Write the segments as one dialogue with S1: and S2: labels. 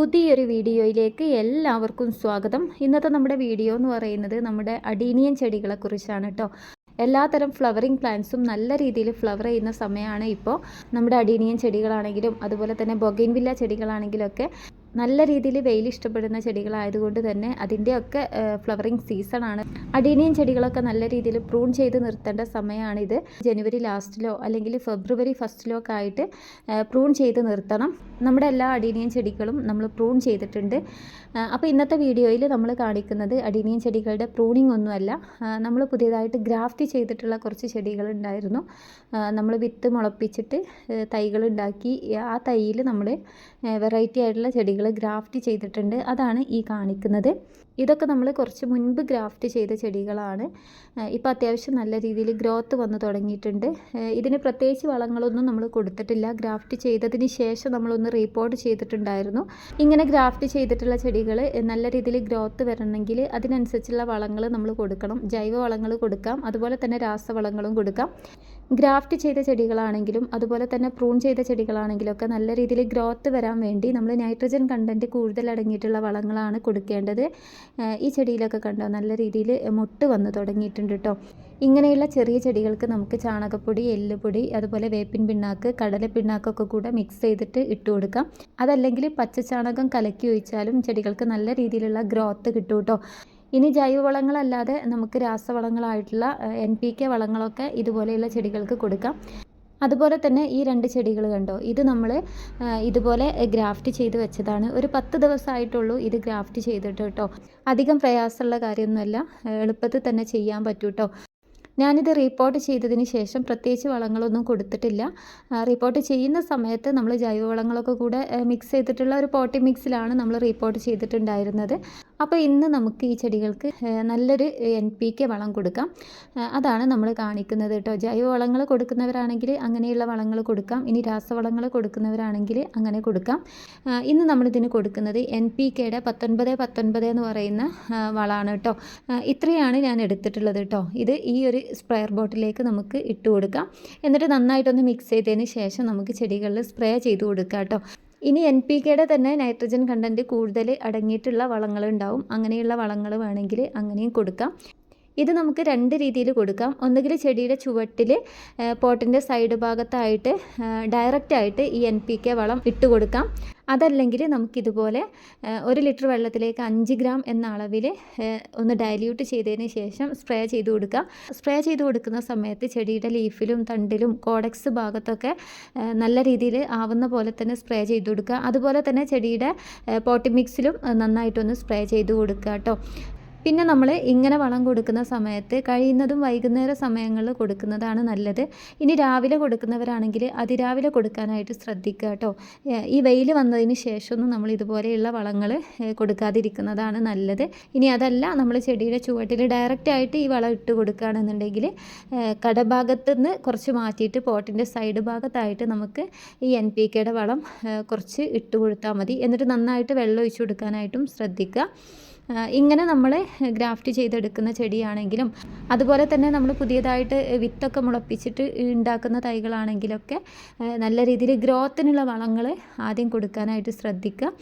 S1: പുതിയൊരു വീഡിയോയിലേക്ക് എല്ലാവർക്കും സ്വാഗതം. ഇന്നത്തെ നമ്മുടെ വീഡിയോ എന്ന് പറയുന്നത് നമ്മുടെ അഡീനിയൻ ചെടികളെക്കുറിച്ചാണ് കേട്ടോ എല്ലാത്തരം ഫ്ലവറിങ് പ്ലാന്റ്സും നല്ല രീതിയിൽ ഫ്ലവർ ചെയ്യുന്ന സമയമാണ് ഇപ്പോൾ നമ്മുടെ അഡീനിയൻ ചെടികളാണെങ്കിലും അതുപോലെ തന്നെ ബൊഗൈൻവില്ല ചെടികളാണെങ്കിലും ഒക്കെ നല്ല രീതിയിൽ വെയിൽ ഇഷ്ടപ്പെടുന്ന ചെടികളായതുകൊണ്ട് തന്നെ അതിന്റെയൊക്കെ ഫ്ലവറിങ് സീസണാണ്. അടീനിയം ചെടികളൊക്കെ നല്ല രീതിയിൽ പ്രൂൺ ചെയ്ത് നിർത്തേണ്ട സമയമാണിത്. ജനുവരി ലാസ്റ്റിലോ അല്ലെങ്കിൽ ഫെബ്രുവരി ഫസ്റ്റിലോ ഒക്കെ ആയിട്ട് പ്രൂൺ ചെയ്ത് നിർത്തണം. നമ്മുടെ എല്ലാ അടീനിയം ചെടികളും നമ്മൾ പ്രൂൺ ചെയ്തിട്ടുണ്ട്. അപ്പോൾ ഇന്നത്തെ വീഡിയോയിൽ നമ്മൾ കാണിക്കുന്നത് അടീനിയം ചെടികളുടെ പ്രൂണിംഗ് ഒന്നുമല്ല നമ്മൾ പുതിയതായിട്ട് ഗ്രാഫ്റ്റ് ചെയ്തിട്ടുള്ള കുറച്ച് ചെടികളുണ്ടായിരുന്നു നമ്മൾ വിത്ത് മുളപ്പിച്ചിട്ട് തൈകളുണ്ടാക്കി ആ തൈയിൽ നമ്മൾ വെറൈറ്റി ആയിട്ടുള്ള ചെടികൾ ഗ്രാഫ്റ്റ് ചെയ്തിട്ടുണ്ട്. അതാണ് ഈ കാണിക്കുന്നത്. ഇതൊക്കെ നമ്മൾ കുറച്ച് മുൻപ് ഗ്രാഫ്റ്റ് ചെയ്ത ചെടികളാണ്. ഇപ്പോൾ അത്യാവശ്യം നല്ല രീതിയിൽ ഗ്രോത്ത് വന്ന് തുടങ്ങിയിട്ടുണ്ട്. ഇതിന് പ്രത്യേകിച്ച് വളങ്ങളൊന്നും നമ്മൾ കൊടുത്തിട്ടില്ല. ഗ്രാഫ്റ്റ് ചെയ്തതിന് ശേഷം നമ്മളൊന്ന് റീപ്പോർട്ട് ചെയ്തിട്ടുണ്ടായിരുന്നു. ഇങ്ങനെ ഗ്രാഫ്റ്റ് ചെയ്തിട്ടുള്ള ചെടികൾ നല്ല രീതിയിൽ ഗ്രോത്ത് വരണമെങ്കിൽ അതിനനുസരിച്ചുള്ള വളങ്ങൾ നമ്മൾ കൊടുക്കണം. ജൈവ വളങ്ങൾ കൊടുക്കാം. അതുപോലെ തന്നെ രാസവളങ്ങളും കൊടുക്കാം. ഗ്രാഫ്റ്റ് ചെയ്ത ചെടികളാണെങ്കിലും അതുപോലെ തന്നെ പ്രൂൺ ചെയ്ത ചെടികളാണെങ്കിലും ഒക്കെ നല്ല രീതിയിൽ ഗ്രോത്ത് വരാൻ വേണ്ടി നമ്മൾ നൈട്രജൻ കണ്ടന്റ് കൂടുതൽ അടങ്ങിയിട്ടുള്ള വളങ്ങളാണ് കൊടുക്കേണ്ടത്. ഈ ചെടിയിലൊക്കെ കണ്ടോ? നല്ല രീതിയിൽ മുട്ട് വന്ന് തുടങ്ങിയിട്ടുണ്ട് കേട്ടോ ഇങ്ങനെയുള്ള ചെറിയ ചെടികൾക്ക് നമുക്ക് ചാണകപ്പൊടി എല്ലുപൊടി അതുപോലെ വേപ്പിൻ പിണ്ണാക്ക് കടല പിണ്ണാക്കൊക്കെ കൂടെ മിക്സ് ചെയ്തിട്ട് ഇട്ട് കൊടുക്കാം. അതല്ലെങ്കിൽ പച്ച ചാണകം കലക്കി ഒഴിച്ചാലും ചെടികൾക്ക് നല്ല രീതിയിലുള്ള ഗ്രോത്ത് കിട്ടും കേട്ടോ ഇനി ജൈവവളങ്ങളല്ലാതെ നമുക്ക് രാസവളങ്ങളായിട്ടുള്ള എൻ പി കെ വളങ്ങളൊക്കെ ഇതുപോലെയുള്ള ചെടികൾക്ക് കൊടുക്കാം. അതുപോലെ തന്നെ ഈ രണ്ട് ചെടികൾ കണ്ടോ? ഇത് നമ്മൾ ഇതുപോലെ ഗ്രാഫ്റ്റ് ചെയ്ത് വെച്ചതാണ്. ഒരു പത്ത് ദിവസമായിട്ടുള്ളൂ ഇത് ഗ്രാഫ്റ്റ് ചെയ്തിട്ട് കേട്ടോ. അധികം പ്രയാസമുള്ള കാര്യമൊന്നുമല്ല. എളുപ്പത്തിൽ തന്നെ ചെയ്യാൻ പറ്റൂ കേട്ടോ ഞാനിത് റിപ്പോർട്ട് ചെയ്തതിന് ശേഷം പ്രത്യേകിച്ച് വളങ്ങളൊന്നും കൊടുത്തിട്ടില്ല. റിപ്പോർട്ട് ചെയ്യുന്ന സമയത്ത് നമ്മൾ ജൈവവളങ്ങളൊക്കെ കൂടെ മിക്സ് ചെയ്തിട്ടുള്ള ഒരു പോട്ടി മിക്സിലാണ് നമ്മൾ റിപ്പോർട്ട് ചെയ്തിട്ടുണ്ടായിരുന്നത്. അപ്പോൾ ഇന്ന് നമുക്ക് ഈ ചെടികൾക്ക് നല്ലൊരു എൻ പി കെ വളം കൊടുക്കാം. അതാണ് നമ്മൾ കാണിക്കുന്നത് കേട്ടോ. ജൈവവളങ്ങൾ കൊടുക്കുന്നവരാണെങ്കിൽ അങ്ങനെയുള്ള വളങ്ങൾ കൊടുക്കാം. ഇനി രാസവളങ്ങൾ കൊടുക്കുന്നവരാണെങ്കിൽ അങ്ങനെ കൊടുക്കാം. ഇന്ന് നമ്മളിതിന് കൊടുക്കുന്നത് എൻ പി കെയുടെ പത്തൊൻപത് പത്തൊൻപത് എന്ന് പറയുന്ന വളമാണ് കേട്ടോ. ഇത്രയാണ് ഞാൻ എടുത്തിട്ടുള്ളത് കേട്ടോ. ഇത് ഈ ഒരു സ്പ്രെയർ ബോട്ടിലേക്ക് നമുക്ക് ഇട്ട് കൊടുക്കാം. എന്നിട്ട് നന്നായിട്ടൊന്ന് മിക്സ് ചെയ്തതിന് ശേഷം നമുക്ക് ചെടികളിൽ സ്പ്രേ ചെയ്ത് കൊടുക്കാം കേട്ടോ. ഇനി എൻ പി കെയുടെ തന്നെ നൈട്രജൻ കണ്ടന്റ് കൂടുതൽ അടങ്ങിയിട്ടുള്ള വളങ്ങൾ ഉണ്ടാവും അങ്ങനെയുള്ള വളങ്ങൾ വേണമെങ്കിൽ അങ്ങനെയും കൊടുക്കാം. ഇത് നമുക്ക് രണ്ട് രീതിയിൽ കൊടുക്കാം. ഒന്നുകിൽ ചെടിയുടെ ചുവട്ടിൽ പോട്ടിന്റെ സൈഡ് ഭാഗത്തായിട്ട് ഡയറക്റ്റായിട്ട് ഈ എൻ പി കെ വളം ഇട്ട് കൊടുക്കാം. അതല്ലെങ്കിൽ നമുക്കിതുപോലെ ഒരു ലിറ്റർ വെള്ളത്തിലേക്ക് അഞ്ച് ഗ്രാം എന്ന അളവിൽ ഒന്ന് ഡയല്യൂട്ട് ചെയ്തതിന് ശേഷം സ്പ്രേ ചെയ്ത് കൊടുക്കുക. സ്പ്രേ ചെയ്ത് കൊടുക്കുന്ന സമയത്ത് ചെടിയുടെ ലീഫിലും തണ്ടിലും കോഡക്സ് ഭാഗത്തൊക്കെ നല്ല രീതിയിൽ ആവുന്ന പോലെ തന്നെ സ്പ്രേ ചെയ്ത് കൊടുക്കുക. അതുപോലെ തന്നെ ചെടിയുടെ പോട്ടി മിക്സിലും നന്നായിട്ടൊന്ന് സ്പ്രേ ചെയ്ത് കൊടുക്കുക കേട്ടോ. പിന്നെ നമ്മൾ ഇങ്ങനെ വളം കൊടുക്കുന്ന സമയത്ത് കഴിയുന്നതും വൈകുന്നേര സമയങ്ങളിൽ കൊടുക്കുന്നതാണ് നല്ലത്. ഇനി രാവിലെ കൊടുക്കുന്നവരാണെങ്കിൽ അതിരാവിലെ കൊടുക്കാനായിട്ട് ശ്രദ്ധിക്കുക കേട്ടോ. ഈ വെയിൽ വന്നതിന് ശേഷമൊന്നും നമ്മൾ ഇതുപോലെയുള്ള വളങ്ങൾ കൊടുക്കാതിരിക്കുന്നതാണ് നല്ലത്. ഇനി അതല്ല നമ്മൾ ചെടിയുടെ ചുവട്ടിൽ ഡയറക്റ്റ് ആയിട്ട് ഈ വളം ഇട്ട് കൊടുക്കുകയാണെന്നുണ്ടെങ്കിൽ കടഭാഗത്ത് നിന്ന് കുറച്ച് മാറ്റിയിട്ട് പോട്ടിന്റെ സൈഡ് ഭാഗത്തായിട്ട് നമുക്ക് ഈ എൻ പി കെയുടെ വളം കുറച്ച് ഇട്ട് കൊടുത്താൽ മതി. എന്നിട്ട് നന്നായിട്ട് വെള്ളം ഒഴിച്ചു കൊടുക്കാനായിട്ടും ശ്രദ്ധിക്കുക. ഇങ്ങനെ നമ്മൾ ഗ്രാഫ്റ്റ് ചെയ്തെടുക്കുന്ന ചെടിയാണെങ്കിലും അതുപോലെ തന്നെ നമ്മൾ പുതിയതായിട്ട് വിത്തൊക്കെ മുളപ്പിച്ചിട്ട് ഉണ്ടാക്കുന്ന തൈകളാണെങ്കിലൊക്കെ നല്ല രീതിയിൽ ഗ്രോത്തിനുള്ള വളങ്ങൾ ആദ്യം കൊടുക്കാനായിട്ട് ശ്രദ്ധിക്കുക.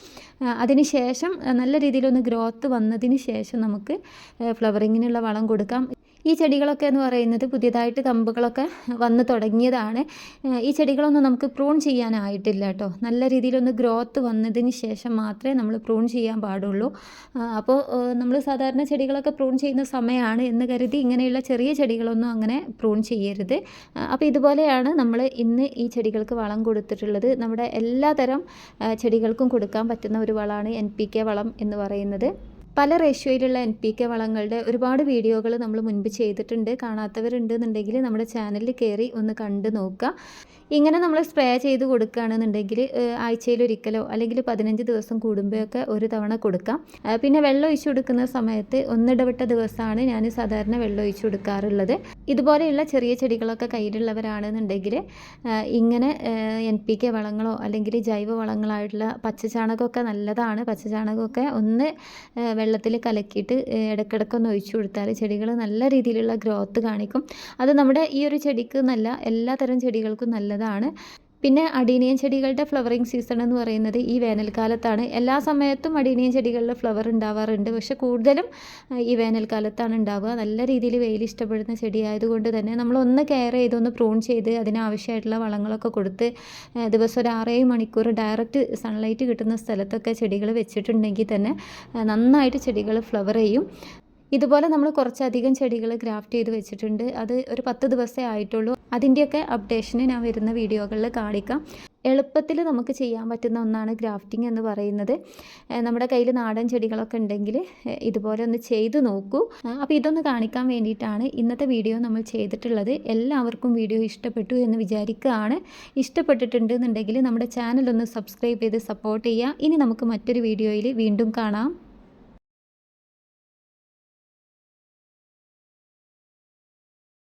S1: അതിന് ശേഷം നല്ല രീതിയിലൊന്ന് ഗ്രോത്ത് വന്നതിന് ശേഷം നമുക്ക് ഫ്ലവറിങ്ങിനുള്ള വളം കൊടുക്കാം. ഈ ചെടികളൊക്കെ എന്ന് പറയുന്നത് പുതിയതായിട്ട് കമ്പുകളൊക്കെ വന്ന് തുടങ്ങിയതാണ്. ഈ ചെടികളൊന്നും നമുക്ക് പ്രൂൺ ചെയ്യാനായിട്ടില്ല കേട്ടോ. നല്ല രീതിയിലൊന്ന് ഗ്രോത്ത് വന്നതിന് ശേഷം മാത്രമേ നമ്മൾ പ്രൂൺ ചെയ്യാൻ പാടുള്ളൂ. അപ്പോൾ നമ്മൾ സാധാരണ ചെടികളൊക്കെ പ്രൂൺ ചെയ്യുന്ന സമയമാണ് എന്ന് കരുതി ഇങ്ങനെയുള്ള ചെറിയ ചെടികളൊന്നും അങ്ങനെ പ്രൂൺ ചെയ്യരുത്. അപ്പോൾ ഇതുപോലെയാണ് നമ്മൾ ഇന്ന് ഈ ചെടികൾക്ക് വളം കൊടുത്തിട്ടുള്ളത്. നമ്മുടെ എല്ലാതരം ചെടികൾക്കും കൊടുക്കാൻ പറ്റുന്ന ഒരു വളമാണ് എൻ പി കെ വളം എന്ന് പറയുന്നത്. പല റേഷ്യോയിലുള്ള എൻ പി കെ വളങ്ങളുടെ ഒരുപാട് വീഡിയോകൾ നമ്മൾ മുൻപ് ചെയ്തിട്ടുണ്ട്. കാണാത്തവരുണ്ടെന്നുണ്ടെങ്കിൽ നമ്മുടെ ചാനലിൽ കയറി ഒന്ന് കണ്ട് നോക്കുക. ഇങ്ങനെ നമ്മൾ സ്പ്രേ ചെയ്ത് കൊടുക്കുകയാണെന്നുണ്ടെങ്കിൽ ആഴ്ചയിലൊരിക്കലോ അല്ലെങ്കിൽ പതിനഞ്ച് ദിവസം കൂടുമ്പോഴൊക്കെ ഒരു തവണ കൊടുക്കാം. പിന്നെ വെള്ളം ഒഴിച്ചു കൊടുക്കുന്ന സമയത്ത് ഒന്നിടവിട്ട ദിവസമാണ് ഞാൻ സാധാരണ വെള്ളം ഒഴിച്ചു കൊടുക്കാറുള്ളത്. ഇതുപോലെയുള്ള ചെറിയ ചെടികളൊക്കെ കയ്യിലുള്ളവരാണെന്നുണ്ടെങ്കിൽ ഇങ്ങനെ എൻ പി കെ വളങ്ങളോ അല്ലെങ്കിൽ ജൈവ വളങ്ങളായിട്ടുള്ള പച്ചച്ചാണകമൊക്കെ നല്ലതാണ്. പച്ചച്ചാണകമൊക്കെ ഒന്ന് വെള്ളത്തിൽ കലക്കിയിട്ട് ഇടയ്ക്കിടയ്ക്കൊന്ന് ഒഴിച്ചു കൊടുത്താൽ ചെടികൾ നല്ല രീതിയിലുള്ള ഗ്രോത്ത് കാണിക്കും. അത് നമ്മുടെ ഈ ഒരു ചെടിക്ക് നല്ല എല്ലാ തരം ചെടികൾക്കും നല്ലതാണ്. പിന്നെ അടീനിയൻ ചെടികളുടെ ഫ്ലവറിങ് സീസൺ എന്ന് പറയുന്നത് ഈ വേനൽക്കാലത്താണ്. എല്ലാ സമയത്തും അടീനിയൻ ചെടികളിൽ ഫ്ലവർ ഉണ്ടാവാറുണ്ട്. പക്ഷെ കൂടുതലും ഈ വേനൽക്കാലത്താണ് ഉണ്ടാവുക. നല്ല രീതിയിൽ വെയിൽ ഇഷ്ടപ്പെടുന്ന ചെടിയായതുകൊണ്ട് തന്നെ നമ്മൾ ഒന്ന് കെയർ ചെയ്തൊന്ന് പ്രൂൺ ചെയ്ത് അതിനാവശ്യമായിട്ടുള്ള വളങ്ങളൊക്കെ കൊടുത്ത് ദിവസം ഒരു ആറേഴ് മണിക്കൂർ ഡയറക്റ്റ് സൺലൈറ്റ് കിട്ടുന്ന സ്ഥലത്തൊക്കെ ചെടികൾ വെച്ചിട്ടുണ്ടെങ്കിൽ തന്നെ നന്നായിട്ട് ചെടികൾ ഫ്ലവർ ചെയ്യും. ഇതുപോലെ നമ്മൾ കുറച്ചധികം ചെടികൾ ഗ്രാഫ്റ്റ് ചെയ്ത് വെച്ചിട്ടുണ്ട്. അത് ഒരു പത്ത് ദിവസമേ ആയിട്ടുള്ളൂ. അതിന്റെയൊക്കെ അപ്ഡേഷന് ഞാൻ വരുന്ന വീഡിയോകളിൽ കാണിക്കാം. എളുപ്പത്തിൽ നമുക്ക് ചെയ്യാൻ പറ്റുന്ന ഒന്നാണ് ഗ്രാഫ്റ്റിംഗ് എന്ന് പറയുന്നത്. നമ്മുടെ കയ്യിൽ നാടൻ ചെടികളൊക്കെ ഉണ്ടെങ്കിൽ ഇതുപോലെ ഒന്ന് ചെയ്ത് നോക്കൂ. അപ്പോൾ ഇതൊന്ന് കാണിക്കാൻ വേണ്ടിയിട്ടാണ് ഇന്നത്തെ വീഡിയോ നമ്മൾ ചെയ്തിട്ടുള്ളത്. എല്ലാവർക്കും വീഡിയോ ഇഷ്ടപ്പെട്ടു എന്ന് വിചാരിക്കുകയാണ്. ഇഷ്ടപ്പെട്ടിട്ടുണ്ടെന്നുണ്ടെങ്കിൽ നമ്മുടെ ചാനൽ ഒന്ന് സബ്സ്ക്രൈബ് ചെയ്ത് സപ്പോർട്ട് ചെയ്യുക. ഇനി നമുക്ക് മറ്റൊരു വീഡിയോയിൽ വീണ്ടും കാണാം.